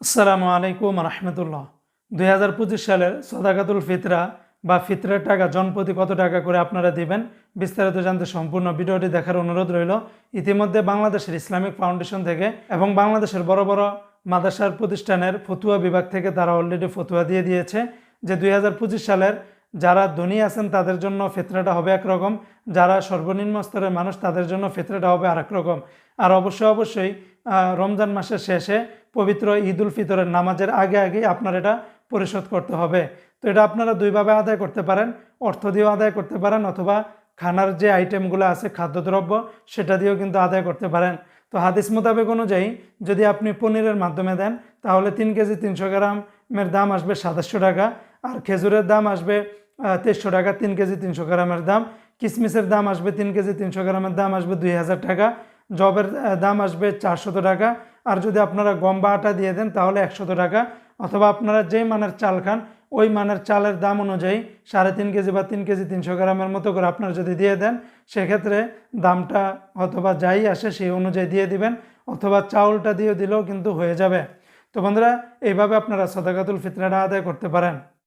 আসসালামু আলাইকুম রহমতুল্লাহ। দুই হাজার পঁচিশ সালের সদাকাতুল ফিতরা বা ফিতরের টাকা, জনপ্রতি কত টাকা করে আপনারা দিবেন, বিস্তারিত জানতে সম্পূর্ণ ভিডিওটি দেখার অনুরোধ রইল। ইতিমধ্যে বাংলাদেশের ইসলামিক ফাউন্ডেশন থেকে এবং বাংলাদেশের বড় বড় মাদ্রাসার প্রতিষ্ঠানের ফতুয়া বিভাগ থেকে তারা অলরেডি ফতুয়া দিয়ে দিয়েছে যে দুই হাজার পঁচিশ সালের যারা ধনী আছেন তাদের জন্য ফেতরাটা হবে একরকম, যারা সর্বনিম্ন স্তরের মানুষ তাদের জন্য ফেতরাটা হবে আরেক রকম। আর অবশ্যই অবশ্যই রমজান মাসের শেষে পবিত্র ঈদ উল ফিতরের নামাজের আগে আগেই আপনার এটা পরিশোধ করতে হবে। তো এটা আপনারা দুইভাবে আদায় করতে পারেন। অর্থ দিয়েও আদায় করতে পারেন অথবা খানার যে আইটেমগুলো আছে, খাদ্যদ্রব্য, সেটা দিয়েও কিন্তু আদায় করতে পারেন। তো হাদিস মোতাবেক অনুযায়ী যদি আপনি পনিরের মাধ্যমে দেন, তাহলে তিন কেজি তিনশো গ্রামের দাম আসবে সাতাশশো টাকা। আর খেজুরের দাম আসবে তেইশশো টাকা, তিন কেজি তিনশো গ্রামের দাম। কিসমিসের দাম আসবে তিন কেজি তিনশো গ্রামের দাম আসবে দুই হাজার টাকা। জবের দাম আসবে চারশত টাকা। আর যদি আপনারা গম বা আটা দিয়ে দেন, তাহলে একশত টাকা। অথবা আপনারা যেই মানের চাল খান, ওই মানের চালের দাম অনুযায়ী সাড়ে তিন কেজি বা তিন কেজি তিনশো গ্রামের মতো করে আপনারা যদি দিয়ে দেন, সেক্ষেত্রে দামটা অথবা যাই আসে সেই অনুযায়ী দিয়ে দিবেন, অথবা চাউলটা দিয়ে দিলেও কিন্তু হয়ে যাবে। তো বন্ধুরা, এইভাবে আপনারা সদাকাতুল ফিতরাটা আদায় করতে পারেন।